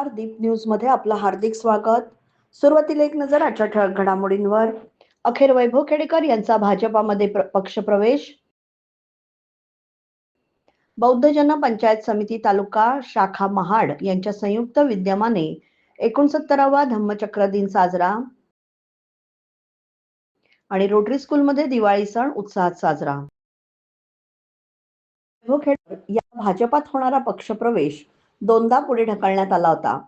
नमस्कार दीप न्यूजमध्ये आपलं हार्दिक स्वागत. सुरुवातीला एक नजर आजच्या ठळक घडामोडींवर. अखेर वैभव खेडेकर यांचा भाजपामध्ये पक्षप्रवेश बौद्ध जन पंचायत समिती तालुका शाखा महाड यांच्या संयुक्त विद्यमाने एकोणसत्तरावा धम्मचक्र दिन साजरा. आणि रोटरी स्कूलमध्ये दिवाळी सण उत्साहात साजरा. वैभव खेडेकर या भाजपात होणारा पक्षप्रवेश दोनदा पुढे ढकलण्यात आला होता.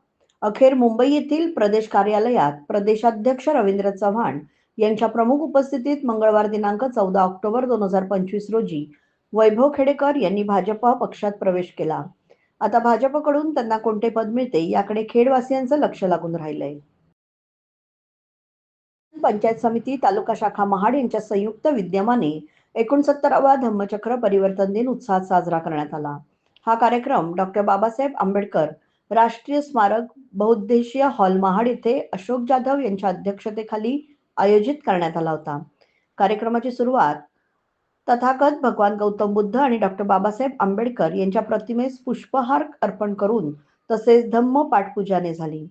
अखेर मुंबई येथील प्रदेश कार्यालयात प्रदेशाध्यक्ष रवींद्र चव्हाण यांच्या प्रमुख उपस्थितीत मंगळवार दिनांक चौदा ऑक्टोबर दोन हजार पंचवीस रोजी वैभव खेडेकर यांनी भाजप पक्षात प्रवेश केला. आता भाजपकडून त्यांना कोणते पद मिळते याकडे खेडवासियांचं लक्ष लागून राहिलंय. पंचायत समिती तालुका शाखा महाड यांच्या संयुक्त विद्यमाने एकोणसत्तरावा धम्मचक्र परिवर्तन दिन उत्साहात साजरा करण्यात आला. हा कार्यक्रम डॉक्टर बाबासाहेब आंबेडकर राष्ट्रीय स्मारक बहुउद्देशीय हॉल महाड येथे अशोक जाधव यांच्या अध्यक्षतेखाली आयोजित करण्यात आला होता. कार्यक्रमाची सुरुवात तथागत भगवान गौतम बुद्ध आणि डॉक्टर बाबासाहेब आंबेडकर यांच्या प्रतिमेस पुष्पहार अर्पण करून तसेच धम्म पाठपूजाने झाली.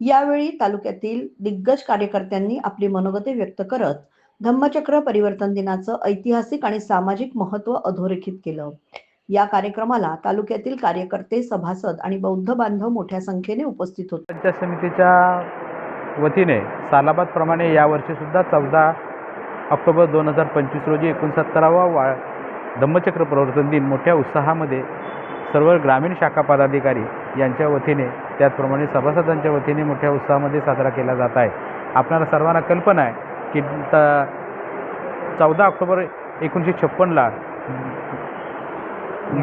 यावेळी तालुक्यातील दिग्गज कार्यकर्त्यांनी आपली मनोगते व्यक्त करत धम्मचक्र परिवर्तन दिनाचं ऐतिहासिक आणि सामाजिक महत्त्व अधोरेखित केलं. या कार्यक्रमाला तालुक्यातील कार्यकर्ते सभासद आणि बौद्ध बांधव मोठ्या संख्येने उपस्थित होते. पंचायत समितीच्या वतीने सालाबादप्रमाणे यावर्षीसुद्धा चौदा ऑक्टोबर दोन हजार पंचवीस रोजी एकोणसत्तरावा वा धम्मचक्र प्रवर्तन दिन मोठ्या उत्साहामध्ये सर्व ग्रामीण शाखा पदाधिकारी यांच्या वतीने त्याचप्रमाणे सभासदांच्या वतीने मोठ्या उत्साहामध्ये साजरा केला जात आहे. आपणाला सर्वांना कल्पना आहे की त चौदा ऑक्टोबर एकोणीसशे छप्पनला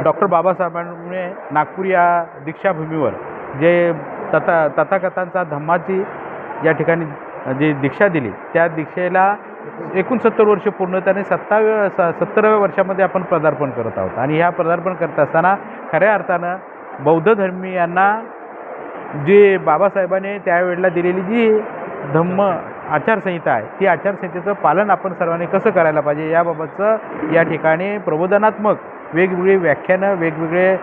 डॉक्टर बाबासाहेबांमुळे नागपूर या दीक्षाभूमीवर जे तथा तथाकथांचा धम्माची या ठिकाणी जी दीक्षा दिली त्या दीक्षेला एकोणसत्तर वर्ष पूर्ण त्याने सत्ताव्या स सत्तराव्या वर्षामध्ये आपण पदार्पण करत आहोत. आणि ह्या पदार्पण करत असताना खऱ्या अर्थानं बौद्ध धर्मीयांना जे बाबासाहेबांनी त्यावेळेला दिलेली जी धम्म आचारसंहिता आहे ती आचारसंहितेचं पालन आपण सर्वांनी कसं करायला पाहिजे याबाबतचं या ठिकाणी प्रबोधनात्मक वेगवेगळी व्याख्यानं वेगवेगळे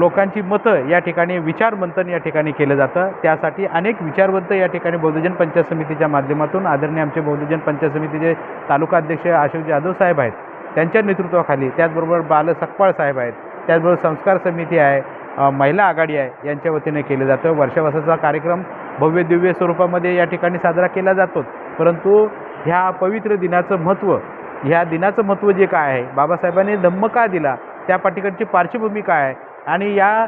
लोकांची मतं या ठिकाणी विचारमंथन या ठिकाणी केलं जातं. त्यासाठी अनेक विचारवंत या ठिकाणी बौद्धजन पंचायत समितीच्या माध्यमातून आदरणीय आमचे बौद्धजन पंचायत समितीचे तालुका अध्यक्ष अशोक जाधव साहेब आहेत. त्यांच्या नेतृत्वाखाली त्याचबरोबर बाल सकपाळ साहेब आहेत. त्याचबरोबर संस्कार समिती आहे महिला आघाडी आहे यांच्या वतीने केलं जातं. वर्षावासाचा कार्यक्रम भव्य दिव्य स्वरूपामध्ये या ठिकाणी साजरा केला जातो. परंतु ह्या पवित्र दिनाचं महत्त्व ह्या दिनाचं महत्त्व जे काय आहे? बाबासाहेबांनी धम्म का दिला? त्या पाठीकडची पार्श्वभूमी काय आहे? आणि या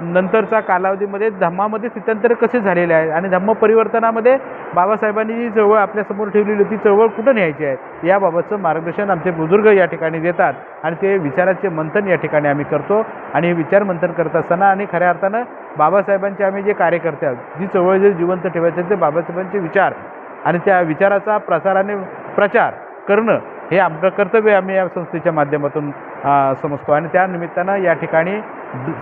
नंतरचा कालावधीमध्ये धम्मामध्ये स्थित्यंतर कसे झालेले आहे आणि धम्म परिवर्तनामध्ये बाबासाहेबांनी जी चळवळ आपल्यासमोर ठेवलेली होती चळवळ कुठं न्यायची आहे? याबाबतचं मार्गदर्शन आमचे बुजुर्ग या ठिकाणी देतात. आणि ते विचाराचे मंथन या ठिकाणी आम्ही करतो. आणि हे विचार मंथन करत असताना आणि खऱ्या अर्थानं बाबासाहेबांचे आम्ही जे कार्यकर्ते आहोत जी चळवळ जे जिवंत ठेवायचे ते बाबासाहेबांचे विचार. आणि त्या विचाराचा प्रसाराने प्रचार करणं हे आमचं कर्तव्य आम्ही या संस्थेच्या माध्यमातून समजतो. आणि त्या निमित्तानं या ठिकाणी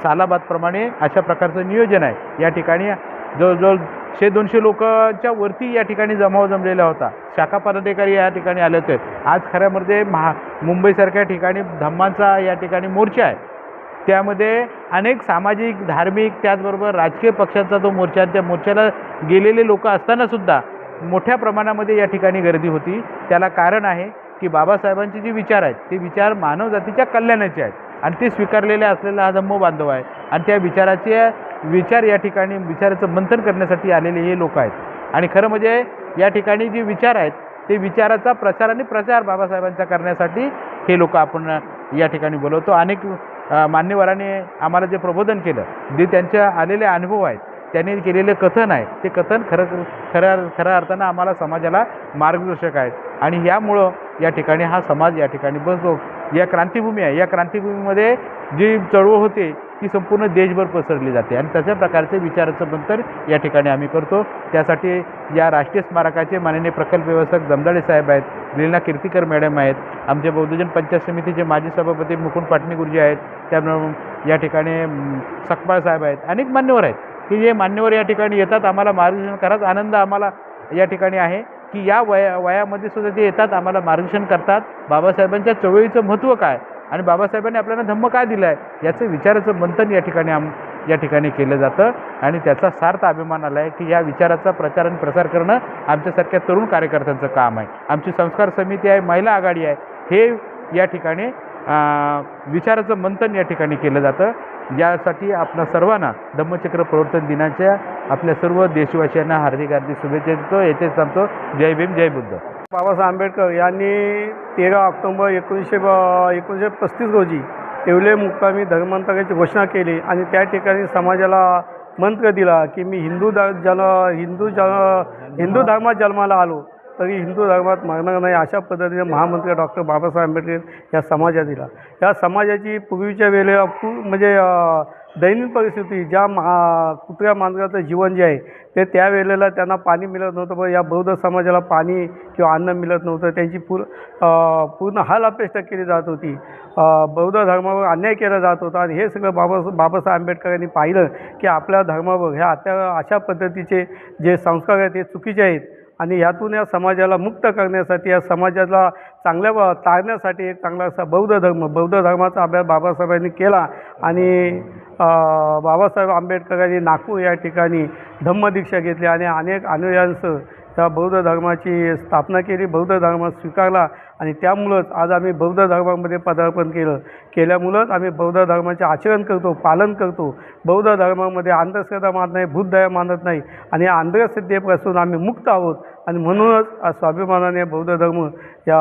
सालाबादप्रमाणे अशा प्रकारचं नियोजन आहे. या ठिकाणी जवळजवळ शे दोनशे लोकांच्या वरती या ठिकाणी जमाव जमलेला होता. शाखा पदाधिकारी या ठिकाणी आले होते. आज खऱ्यामध्ये महा मुंबईसारख्या ठिकाणी धम्मांचा या ठिकाणी मोर्चा आहे. त्यामध्ये अनेक सामाजिक धार्मिक त्याचबरोबर राजकीय पक्षांचा तो मोर्चा आहे. त्या मोर्चाला गेलेले लोक असतानासुद्धा मोठ्या प्रमाणामध्ये या ठिकाणी गर्दी होती. त्याला कारण आहे की बाबासाहेबांचे जे विचार आहेत ते विचार मानवजातीच्या कल्याणाचे आहेत. आणि ते स्वीकारलेले असलेला हा धम्म बांधव आहे. आणि त्या विचाराचे विचार या ठिकाणी विचाराचं मंथन करण्यासाठी आलेले हे लोक आहेत. आणि खरं म्हणजे या ठिकाणी जे विचार आहेत ते विचाराचा प्रचार आणि प्रचार बाबासाहेबांचा करण्यासाठी हे लोक आपण या ठिकाणी बोलवतो. अनेक मान्यवराने मान्यवरांनी आम्हाला जे प्रबोधन केलं जे त्यांच्या आलेले अनुभव आहेत त्यांनी केलेलं कथन आहे. ते कथन खरं खऱ्या खऱ्या अर्थानं आम्हाला समाजाला मार्गदर्शक आहेत. आणि यामुळं या ठिकाणी हा समाज या ठिकाणी बसतो. या क्रांतिभूमी आहे. या क्रांतिभूमीमध्ये जी चळवळ होते ती संपूर्ण देशभर पसरली जाते. आणि तशा प्रकारचे विचाराचं मंथन या ठिकाणी आम्ही करतो. त्यासाठी या राष्ट्रीय स्मारकाचे माननीय प्रकल्प व्यवस्थक जमदाडे साहेब आहेत लीना कीर्तीकर मॅडम आहेत आमचे बौद्धजन पंचायत समितीचे माजी सभापती मुकुंद पाटणी गुरुजी आहेत त्यामुळे या ठिकाणी सकपाळ साहेब आहेत अनेक मान्यवर आहेत. की जे मान्यवर या ठिकाणी येतात आम्हाला मार्गदर्शन करत आनंद आम्हाला या ठिकाणी आहे की या वया वयामध्ये सुद्धा ते येतात आम्हाला मार्गदर्शन करतात. बाबासाहेबांच्या चळवळीचं महत्त्व काय? आणि बाबासाहेबांनी आपल्याला धम्म काय दिलं आहे याचं विचाराचं मंथन या ठिकाणी आम या ठिकाणी केलं जातं. आणि त्याचा सार्थ अभिमान आला आहे की या विचाराचा प्रचार आणि प्रसार करणं आमच्यासारख्या तरुण कार्यकर्त्यांचं काम आहे. आमची संस्कार समिती आहे महिला आघाडी आहे. हे या ठिकाणी विचाराचं मंथन या ठिकाणी केलं जातं. यासाठी आपल्या सर्वांना धम्मचक्र प्रवर्तन दिनाच्या आपल्या सर्व देशवासियांना हार्दिक हार्दिक शुभेच्छा देतो. येथेच सांगतो जय भीम जय बुद्ध. बाबासाहेब आंबेडकर यांनी तेरा ऑक्टोबर एकोणीसशे एकोणीसशे पस्तीस रोजी येवले मुक्कामी धर्मांतराची घोषणा केली आणि त्या ठिकाणी समाजाला मंत्र दिला की मी हिंदू द जन हिंदू जन हिंदू धर्मात जन्माला आलो. तरी हिंदू धर्मात मागणार नाही अशा पद्धतीने महामंत्री डॉक्टर बाबासाहेब आंबेडकर या समाजात दिला. या समाजाची पूर्वीच्या वेळेला पू म्हणजे दैनिक परिस्थिती ज्या महा कुत्र्या मांजराचं जीवन जे आहे ते त्यावेळेला त्यांना पाणी मिळत नव्हतं. पण या बौद्ध समाजाला पाणी किंवा अन्न मिळत नव्हतं. त्यांची पूर पूर्ण हाल अपेक्षा केली जात होती. बौद्ध धर्मावर अन्याय केला जात होता. आणि हे सगळं बाबा बाबासाहेब आंबेडकरांनी पाहिलं की आपल्या धर्मावर ह्या आता अशा पद्धतीचे जे संस्कार आहेत ते चुकीचे आहेत. आणि यातून या समाजाला मुक्त करण्यासाठी या समाजाला चांगल्या तारण्यासाठी एक चांगला असा बौद्ध धर्म बौद्ध धर्माचा अभ्यास बाबासाहेबांनी केला. आणि बाबासाहेब आंबेडकरांनी नागपूर या ठिकाणी धम्मदीक्षा घेतली आणि अनेक अनुयांचं त्या बौद्ध धर्माची स्थापना केली बौद्ध धर्म स्वीकारला आणि त्यामुळंच आज आम्ही बौद्ध धर्मामध्ये पदार्पण केलं. केल्यामुळंच आम्ही बौद्ध धर्माचे आचरण करतो पालन करतो. बौद्ध धर्मामध्ये अंधश्रद्धा मानत नाही भूतदया मानत नाही आणि या अंधश्रद्धेपासून आम्ही मुक्त आहोत आणि म्हणूनच आज स्वाभिमानाने बौद्ध धर्म या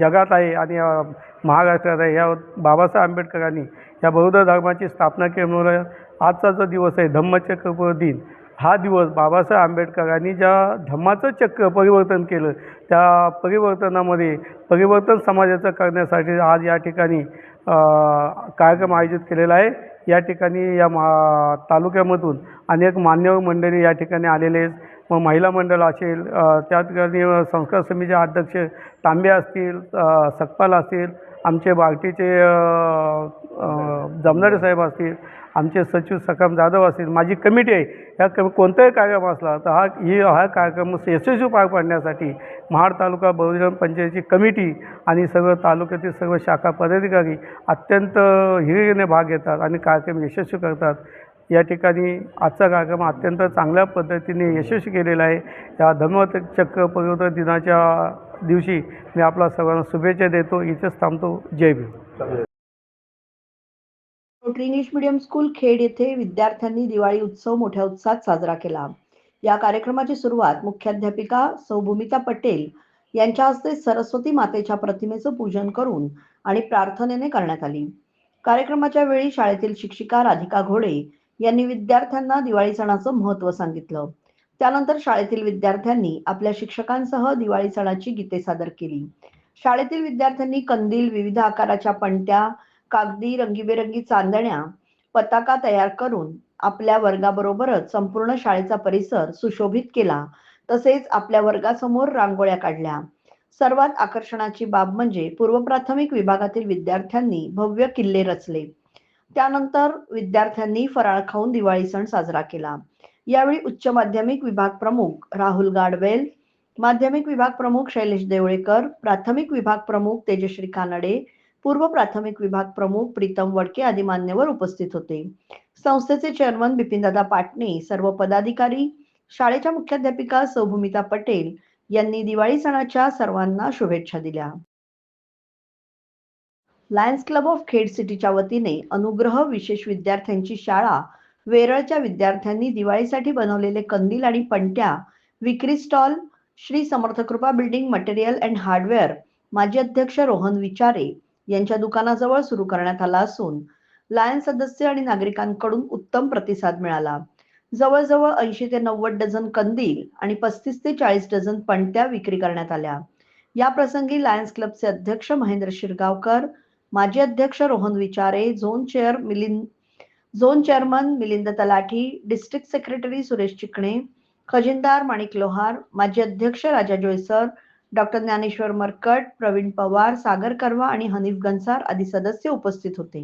जगात आहे आणि या महाराष्ट्रात आहे. या बाबासाहेब आंबेडकरांनी या बौद्ध धर्माची स्थापना केल्यामुळे आजचा जो दिवस आहे धम्मचक्र दिन हा दिवस बाबासाहेब आंबेडकरांनी ज्या धम्माचं चक्र परिवर्तन केलं त्या परिवर्तनामध्ये परिवर्तन समाजाचं करण्यासाठी आज या ठिकाणी कार्यक्रम आयोजित केलेला आहे. या ठिकाणी या मा तालुक्यामधून अनेक मान्यवर मंडळी या ठिकाणी आलेले आहेत. मग महिला मंडळ असेल त्या ठिकाणी संस्कार समितीचे अध्यक्ष तांबे असतील सकपाल असतील आमचे बार्टीचे जमनाडे साहेब असतील आमचे सचिव सखाम जाधव असतील माझी कमिटी आहे या कमी कोणताही कार्यक्रम असला तर हा ही हा कार्यक्रम यशस्वी पार पाडण्यासाठी महाड तालुका बहुजन पंचायतीची कमिटी आणि सर्व तालुक्यातील सर्व शाखा पदाधिकारी अत्यंत हिरिरीने भाग घेतात आणि कार्यक्रम यशस्वी करतात. या ठिकाणी आजचा कार्यक्रम अत्यंत चांगल्या पद्धतीने यशस्वी केलेला आहे. या धर्मचक्र पर्यटन दिनाच्या दिवशी मी आपला सर्वांना शुभेच्छा देतो. इथेच थांबतो. जय Bhim. Rotary English medium school Khed येथे विद्यार्थ्यांनी दिवाळी उत्सव मोठ्या उत्साहात साजरा केला. या कार्यक्रमाची सुरुवात मुख्याध्यापिका सौभूमिता पटेल यांच्या हस्ते सरस्वती मातेच्या प्रतिमेचं पूजन करून आणि प्रार्थनेने करण्यात आली. कार्यक्रमाच्या वेळी शाळेतील शिक्षिका राधिका घोडे यांनी विद्यार्थ्यांना दिवाळी सणाचं महत्त्व सांगितलं. त्यानंतर शाळेतील विद्यार्थ्यांनी आपल्या शिक्षकांसह दिवाळी सणाची गीते सादर केली. शाळेतील विद्यार्थ्यांनी कंदील विविध आकाराच्या पणत्या कागदी रंगीबेरंगी चांदण्या पताका तयार करून आपल्या वर्गाबरोबरच संपूर्ण शाळेचा परिसर सुशोभित केला. तसेच आपल्या वर्गासमोर रांगोळ्या काढल्या. सर्वात आकर्षणाची बाब म्हणजे पूर्व प्राथमिक विभागातील विद्यार्थ्यांनी भव्य किल्ले रचले. त्यानंतर विद्यार्थ्यांनी फराळ खाऊन दिवाळी सण साजरा केला. यावेळी उच्च माध्यमिक विभाग प्रमुख राहुल गाडवेल माध्यमिक विभाग प्रमुख शैलेश देवळेकर प्राथमिक विभाग प्रमुख तेजश्री कानडे पूर्व प्राथमिक विभाग प्रमुख प्रीतम वडके आदी मान्यवर उपस्थित होते. संस्थेचे चेअरमन बिपिनदादा पाटणे सर्व पदाधिकारी शाळेच्या मुख्याध्यापिका सौभूमिता पटेल यांनी दिवाळी सणाच्या सर्वांना शुभेच्छा दिल्या. लायन्स क्लब ऑफ खेड सिटीच्या वतीने अनुग्रह विशेष विद्यार्थ्यांची शाळा वेरळच्या विद्यार्थ्यांनी दिवाळीसाठी बनवलेले कंदील आणि पणत्या विक्री stall Shri Samarthkrupa building material and hardware माजी अध्यक्ष रोहन विचारे यांच्या दुकानाजवळ सुरू करण्यात आला असून लायन सदस्य आणि नागरिकांकडून उत्तम प्रतिसाद मिळाला. जवळजवळ ऐंशी ते नव्वद डझन कंदील आणि पस्तीस ते चाळीस डझन पणत्या विक्री करण्यात आल्या. या प्रसंगी लायन्स क्लबचे अध्यक्ष महेंद्र शिरगावकर माजी अध्यक्ष Rohan Vichare zone chair Milind zone chairman Milind Talathi district secretary Suresh Chikane खजिनदार Manik Lohar माजी अध्यक्ष राजा जोयसर डॉक्टर ज्ञानेश्वर मरकट प्रवीण पवार सागर करवा आणि हनीफ गंसार आदी सदस्य उपस्थित होते.